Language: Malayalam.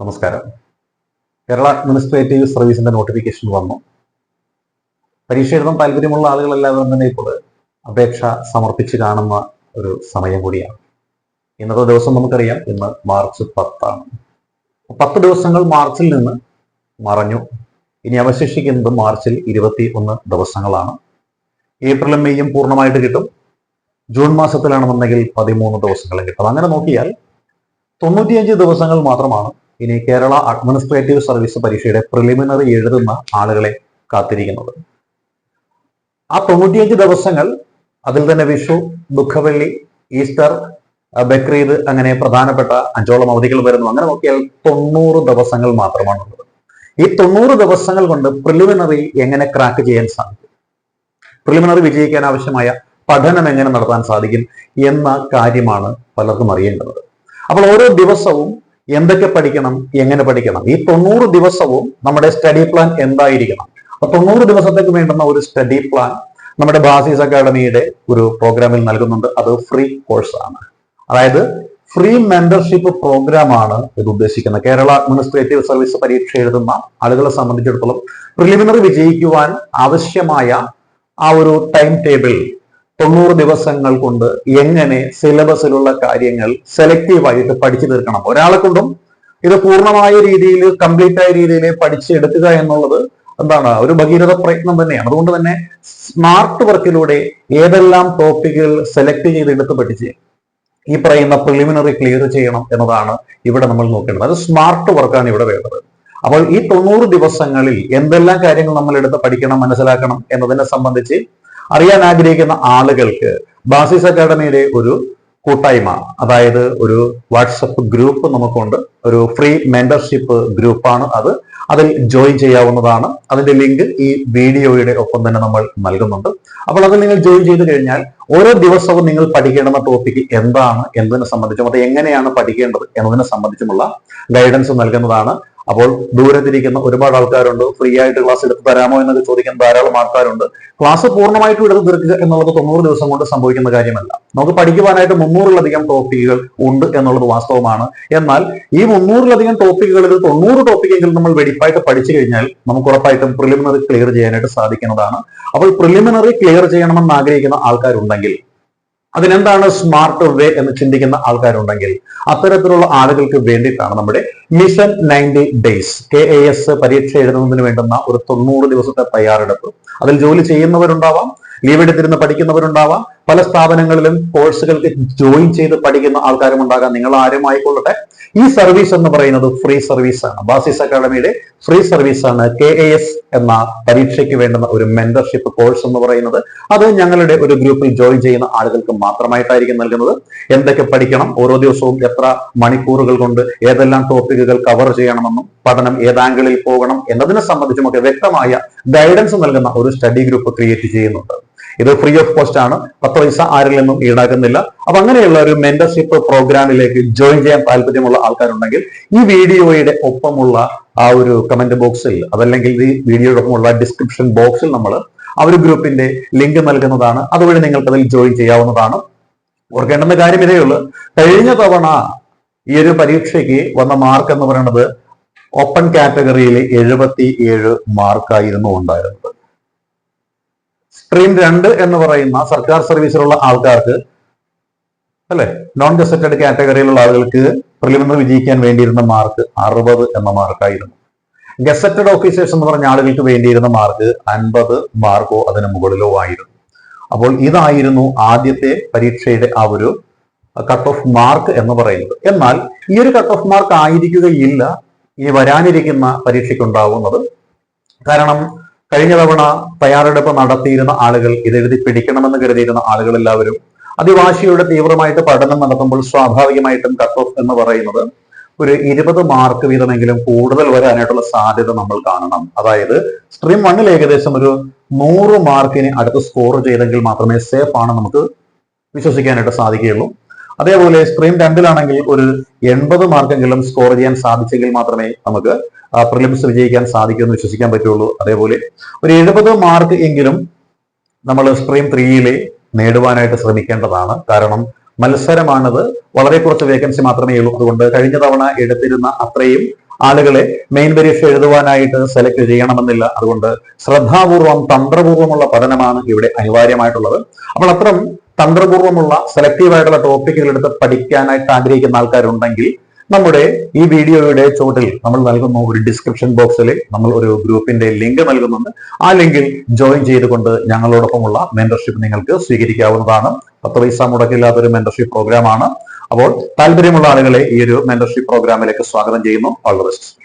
നമസ്കാരം. കേരള അഡ്മിനിസ്ട്രേറ്റീവ് സർവീസിന്റെ നോട്ടിഫിക്കേഷൻ വന്നു. പരീക്ഷ എഴുതാൻ താല്പര്യമുള്ള ആളുകളെല്ലാവരും തന്നെ ഇപ്പോൾ അപേക്ഷ സമർപ്പിച്ച് കാണുന്ന ഒരു സമയം കൂടിയാണ്. ഇന്നത്തെ ദിവസം നമുക്കറിയാം ഇന്ന് മാർച്ച് പത്താണ്. പത്ത് ദിവസങ്ങൾ മാർച്ചിൽ നിന്ന് മറഞ്ഞു. ഇനി അവശേഷിക്കുന്നത് മാർച്ചിൽ ഇരുപത്തി ഒന്ന് ദിവസങ്ങളാണ്. ഏപ്രിലും മെയ്യും പൂർണമായിട്ട് കിട്ടും. ജൂൺ മാസത്തിലാണെന്നുണ്ടെങ്കിൽ പതിമൂന്ന് ദിവസങ്ങളും കിട്ടും. അങ്ങനെ നോക്കിയാൽ തൊണ്ണൂറ്റിയഞ്ച് ദിവസങ്ങൾ മാത്രമാണ് ഇനി കേരള അഡ്മിനിസ്ട്രേറ്റീവ് സർവീസ് പരീക്ഷയുടെ പ്രിലിമിനറി എഴുതുന്ന ആളുകളെ കാത്തിരിക്കുന്നത്. ആ തൊണ്ണൂറ്റിയഞ്ച് ദിവസങ്ങൾ അതിൽ തന്നെ വിഷു ദുഃഖവെള്ളി ഈസ്റ്റർ ബക്രീദ് അങ്ങനെ പ്രധാനപ്പെട്ട അഞ്ചോളം അവധികൾ വരുന്നു. അങ്ങനെ നോക്കിയാൽ തൊണ്ണൂറ് ദിവസങ്ങൾ മാത്രമാണുള്ളത്. ഈ തൊണ്ണൂറ് ദിവസങ്ങൾ കൊണ്ട് പ്രിലിമിനറി എങ്ങനെ ക്രാക്ക് ചെയ്യാൻ സാധിക്കും? പ്രിലിമിനറി വിജയിക്കാൻ ആവശ്യമായ പഠനം എങ്ങനെ നടത്താൻ സാധിക്കും എന്ന കാര്യമാണ് പലർക്കും അറിയേണ്ടത്. അപ്പോൾ ഓരോ ദിവസവും എന്തൊക്കെ പഠിക്കണം എങ്ങനെ പഠിക്കണം? ഈ തൊണ്ണൂറ് ദിവസവും നമ്മുടെ സ്റ്റഡി പ്ലാൻ എന്തായിരിക്കണം? അപ്പൊ തൊണ്ണൂറ് ദിവസത്തേക്ക് വേണ്ടുന്ന ഒരു സ്റ്റഡി പ്ലാൻ നമ്മുടെ ബാസീസ് അക്കാഡമിയുടെ ഒരു പ്രോഗ്രാമിൽ നൽകുന്നുണ്ട്. അത് ഫ്രീ കോഴ്സ് ആണ്. അതായത് ഫ്രീ മെന്റർഷിപ്പ് പ്രോഗ്രാം ആണ് ഇത് ഉദ്ദേശിക്കുന്നത്. കേരള അഡ്മിനിസ്ട്രേറ്റീവ് സർവീസ് പരീക്ഷ എഴുതുന്ന ആളുകളെ സംബന്ധിച്ചിടത്തോളം പ്രിലിമിനറി വിജയിക്കുവാൻ ആവശ്യമായ ആ ഒരു ടൈം ടേബിൾ തൊണ്ണൂറ് ദിവസങ്ങൾ കൊണ്ട് എങ്ങനെ സിലബസിലുള്ള കാര്യങ്ങൾ സെലക്റ്റീവായിട്ട് പഠിച്ചു തീർക്കണം. ഒരാളെ കൊണ്ടും ഇത് പൂർണമായ രീതിയിൽ കംപ്ലീറ്റ് ആയ രീതിയിൽ പഠിച്ചെടുക്കുക എന്നുള്ളത് എന്താണ്? ഒരു ഭഗീരഥ പ്രയത്നം തന്നെയാണ്. അതുകൊണ്ട് തന്നെ സ്മാർട്ട് വർക്കിലൂടെ ഏതെല്ലാം ടോപ്പിക്കുകൾ സെലക്ട് ചെയ്തെടുത്ത് പഠിച്ച് ഈ പറയുന്ന പ്രിലിമിനറി ക്ലിയർ ചെയ്യണം എന്നതാണ് ഇവിടെ നമ്മൾ നോക്കേണ്ടത്. അത് സ്മാർട്ട് വർക്കാണ് ഇവിടെ വേണ്ടത്. അപ്പോൾ ഈ തൊണ്ണൂറ് ദിവസങ്ങളിൽ എന്തെല്ലാം കാര്യങ്ങൾ നമ്മൾ എടുത്ത് പഠിക്കണം മനസ്സിലാക്കണം എന്നതിനെ സംബന്ധിച്ച് അറിയാൻ ആഗ്രഹിക്കുന്ന ആളുകൾക്ക് ബാസിസ് അക്കാഡമിയുടെ ഒരു കൂട്ടായ്മ അതായത് ഒരു വാട്സപ്പ് ഗ്രൂപ്പ് നമുക്കുണ്ട്. ഒരു ഫ്രീ മെന്റർഷിപ്പ് ഗ്രൂപ്പാണ് അത്. അതിൽ ജോയിൻ ചെയ്യാവുന്നതാണ്. അതിന്റെ ലിങ്ക് ഈ വീഡിയോയുടെ ഒപ്പം തന്നെ നമ്മൾ നൽകുന്നുണ്ട്. അപ്പോൾ അത് നിങ്ങൾ ജോയിൻ ചെയ്ത് കഴിഞ്ഞാൽ ഓരോ ദിവസവും നിങ്ങൾ പഠിക്കേണ്ടുന്ന ടോപ്പിക് എന്താണ് എന്നതിനെ സംബന്ധിച്ചും അത് എങ്ങനെയാണ് പഠിക്കേണ്ടത് എന്നതിനെ സംബന്ധിച്ചുമുള്ള ഗൈഡൻസ് നൽകുന്നതാണ്. അപ്പോൾ ദൂരത്തിരിക്കുന്ന ഒരുപാട് ആൾക്കാരുണ്ട്. ഫ്രീ ആയിട്ട് ക്ലാസ് എടുത്ത് തരാമോ എന്നൊക്കെ ചോദിക്കുന്ന ധാരാളം ആൾക്കാരുണ്ട്. ക്ലാസ് പൂർണമായിട്ടും എടുത്ത് തീർക്കുക എന്നുള്ളത് തൊണ്ണൂറ് ദിവസം കൊണ്ട് സംഭവിക്കുന്ന കാര്യമല്ല. നമുക്ക് പഠിക്കുവാനായിട്ട് മുന്നൂറിലധികം ടോപ്പിക്കുകൾ ഉണ്ട് എന്നുള്ളത് വാസ്തവമാണ്. എന്നാൽ ഈ മുന്നൂറിലധികം ടോപ്പിക്കുകളിൽ തൊണ്ണൂറ് ടോപ്പിക്കെങ്കിലും നമ്മൾ വെടിപ്പായിട്ട് പഠിച്ചു കഴിഞ്ഞാൽ നമുക്ക് ഉറപ്പായിട്ടും പ്രിലിമിനറി ക്ലിയർ ചെയ്യാനായിട്ട് സാധിക്കുന്നതാണ്. അപ്പോൾ പ്രിലിമിനറി ക്ലിയർ ചെയ്യണമെന്ന് ആഗ്രഹിക്കുന്ന ആൾക്കാരുണ്ടെങ്കിൽ അതിനെന്താണ് സ്മാർട്ട് വേ എന്ന് ചിന്തിക്കുന്ന ആൾക്കാരുണ്ടെങ്കിൽ അത്തരത്തിലുള്ള ആളുകൾക്ക് വേണ്ടിയിട്ടാണ് നമ്മുടെ mission ninety days K A S പരീക്ഷ എഴുതുന്നതിന് വേണ്ടുന്ന ഒരു തൊണ്ണൂറ് ദിവസത്തെ തയ്യാറെടുപ്പ്. അതിൽ ജോലി ചെയ്യുന്നവരുണ്ടാവാം ലീവ് എടുത്തിരുന്ന് പഠിക്കുന്നവരുണ്ടാവാം പല സ്ഥാപനങ്ങളിലും കോഴ്സുകൾക്ക് ജോയിൻ ചെയ്ത് പഠിക്കുന്ന ആൾക്കാരും ഉണ്ടാകാം നിങ്ങൾ ആരും ആയിക്കൊള്ളട്ടെ ഈ സർവീസ് എന്ന് പറയുന്നത് ഫ്രീ സർവീസ് ആണ്. ബാസിസ് അക്കാഡമിയുടെ ഫ്രീ സർവീസ് ആണ്. കെ എ എസ് എന്ന പരീക്ഷയ്ക്ക് വേണ്ടുന്ന ഒരു മെന്റർഷിപ്പ് കോഴ്സ് എന്ന് പറയുന്നത്. അത് ഞങ്ങളുടെ ഒരു ഗ്രൂപ്പിൽ ജോയിൻ ചെയ്യുന്ന ആളുകൾക്ക് മാത്രമായിട്ടായിരിക്കും നൽകുന്നത്. എന്തൊക്കെ പഠിക്കണം? ഓരോ ദിവസവും എത്ര മണിക്കൂറുകൾ കൊണ്ട് ഏതെല്ലാം ടോപ്പിക്കുകൾ കവർ ചെയ്യണമെന്നും പഠനം ഏതാങ്കിളിൽ പോകണം എന്നതിനെ സംബന്ധിച്ചുമൊക്കെ വ്യക്തമായ ഗൈഡൻസ് നൽകുന്ന ഒരു സ്റ്റഡി ഗ്രൂപ്പ് ക്രിയേറ്റ് ചെയ്യുന്നുണ്ട്. ഇത് ഫ്രീ ഓഫ് കോസ്റ്റ് ആണ്. പത്ത് പൈസ ആരിൽ നിന്നും ഈടാക്കുന്നില്ല. അപ്പൊ അങ്ങനെയുള്ള ഒരു മെന്റർഷിപ്പ് പ്രോഗ്രാമിലേക്ക് ജോയിൻ ചെയ്യാൻ താല്പര്യമുള്ള ആൾക്കാരുണ്ടെങ്കിൽ ഈ വീഡിയോയുടെ ഒപ്പമുള്ള ആ ഒരു കമന്റ് ബോക്സിൽ അതല്ലെങ്കിൽ ഈ വീഡിയോയുടെ ഒപ്പമുള്ള ഡിസ്ക്രിപ്ഷൻ ബോക്സിൽ നമ്മൾ ആ ഒരു ഗ്രൂപ്പിന്റെ ലിങ്ക് നൽകുന്നതാണ്. അതുവഴി നിങ്ങൾക്ക് അതിൽ ജോയിൻ ചെയ്യാവുന്നതാണ്. ഓർക്കേണ്ടുന്ന കാര്യം ഇതേ ഉള്ളൂ. കഴിഞ്ഞ തവണ ഈ ഒരു പരീക്ഷയ്ക്ക് വന്ന മാർക്ക് എന്ന് പറയുന്നത് ഓപ്പൺ കാറ്റഗറിയിൽ എഴുപത്തി ഏഴ് മാർക്കായിരുന്നു ഉണ്ടായിരുന്നത്. സ്ട്രീം രണ്ട് എന്ന് പറയുന്ന സർക്കാർ സർവീസിലുള്ള ആൾക്കാർക്ക് അല്ലെ? നോൺ ഗസറ്റഡ് കാറ്റഗറിയിലുള്ള ആളുകൾക്ക് പ്രിലിമിനറി വിജയിക്കാൻ വേണ്ടിയിരുന്ന മാർക്ക് അറുപത് എന്ന മാർക്കായിരുന്നു ഗസറ്റഡ് ഓഫീസേഴ്സ് എന്ന് പറഞ്ഞ ആളുകൾക്ക് വേണ്ടിയിരുന്ന മാർക്ക് അൻപത് മാർക്കോ അതിന് മുകളിലോ ആയിരുന്നു. അപ്പോൾ ഇതായിരുന്നു ആദ്യത്തെ പരീക്ഷയുടെ ആ ഒരു കട്ട് ഓഫ് മാർക്ക് എന്ന് പറയുന്നത്. എന്നാൽ ഈ ഒരു കട്ട് ഓഫ് മാർക്ക് ആയിരിക്കുകയില്ല ഈ വരാനിരിക്കുന്ന പരീക്ഷയ്ക്ക് ഉണ്ടാവുന്നത്. കാരണം കഴിഞ്ഞ തവണ തയ്യാറെടുപ്പ് നടത്തിയിരുന്ന ആളുകൾ ഇതെഴുതി പിടിക്കണമെന്ന് കരുതിയിരുന്ന ആളുകൾ എല്ലാവരും അതിവാശിയുടെ തീവ്രമായിട്ട് പഠനം നടത്തുമ്പോൾ സ്വാഭാവികമായിട്ടും കട്ട് ഓഫ് എന്ന് പറയുന്നത് ഒരു ഇരുപത് മാർക്ക് വീതമെങ്കിലും കൂടുതൽ വരാനായിട്ടുള്ള സാധ്യത നമ്മൾ കാണണം. അതായത് സ്ട്രീം വണ്ണിൽ ഏകദേശം ഒരു നൂറ് മാർക്കിന് അടുത്ത് സ്കോർ ചെയ്തെങ്കിൽ മാത്രമേ സേഫ് ആണ് നമുക്ക് വിശ്വസിക്കാനായിട്ട് സാധിക്കുകയുള്ളൂ. അതേപോലെ സ്ട്രീം രണ്ടിലാണെങ്കിൽ ഒരു എൺപത് മാർക്കെങ്കിലും സ്കോർ ചെയ്യാൻ സാധിച്ചെങ്കിൽ മാത്രമേ നമുക്ക് പ്രിലിംസ് വിജയിക്കാൻ സാധിക്കുമെന്ന് വിശ്വസിക്കാൻ പറ്റുള്ളൂ. അതേപോലെ ഒരു എഴുപത് മാർക്ക് എങ്കിലും നമ്മൾ സ്ട്രീം ത്രീയിലെ നേടുവാനായിട്ട് ശ്രമിക്കേണ്ടതാണ്. കാരണം മത്സരമാണത്. വളരെ കുറച്ച് വേക്കൻസി മാത്രമേ ഉള്ളൂ. അതുകൊണ്ട് കഴിഞ്ഞ തവണ എടുത്തിരുന്ന അത്രയും ആളുകളെ മെയിൻ പരീക്ഷ എഴുതുവാനായിട്ട് സെലക്ട് ചെയ്യണമെന്നില്ല. അതുകൊണ്ട് ശ്രദ്ധാപൂർവം തന്ത്രപൂർവമുള്ള പഠനമാണ് ഇവിടെ അനിവാര്യമായിട്ടുള്ളത്. അപ്പോൾ അത്തരം തന്ത്രപൂർവമുള്ള സെലക്റ്റീവ് ആയിട്ടുള്ള ടോപ്പിക്കുകൾ എടുത്ത് പഠിക്കാനായിട്ട് ആഗ്രഹിക്കുന്ന ആൾക്കാരുണ്ടെങ്കിൽ നമ്മുടെ ഈ വീഡിയോയുടെ ചോട്ടിൽ നമ്മൾ നൽകുന്ന ഒരു ഡിസ്ക്രിപ്ഷൻ ബോക്സിൽ നമ്മൾ ഒരു ഗ്രൂപ്പിന്റെ ലിങ്ക് നൽകുന്നുണ്ട്. ആ ലിങ്കിൽ ജോയിൻ ചെയ്തുകൊണ്ട് ഞങ്ങളോടൊപ്പമുള്ള മെന്റർഷിപ്പ് നിങ്ങൾക്ക് സ്വീകരിക്കാവുന്നതാണ്. പത്ത് പൈസ മുടക്കില്ലാത്ത ഒരു മെന്റർഷിപ്പ് പ്രോഗ്രാമാണ് അപ്പോൾ താല്പര്യമുള്ള ആളുകളെ ഈ ഒരു മെന്റർഷിപ്പ് പ്രോഗ്രാമിലേക്ക് സ്വാഗതം ചെയ്യുന്നു. All the best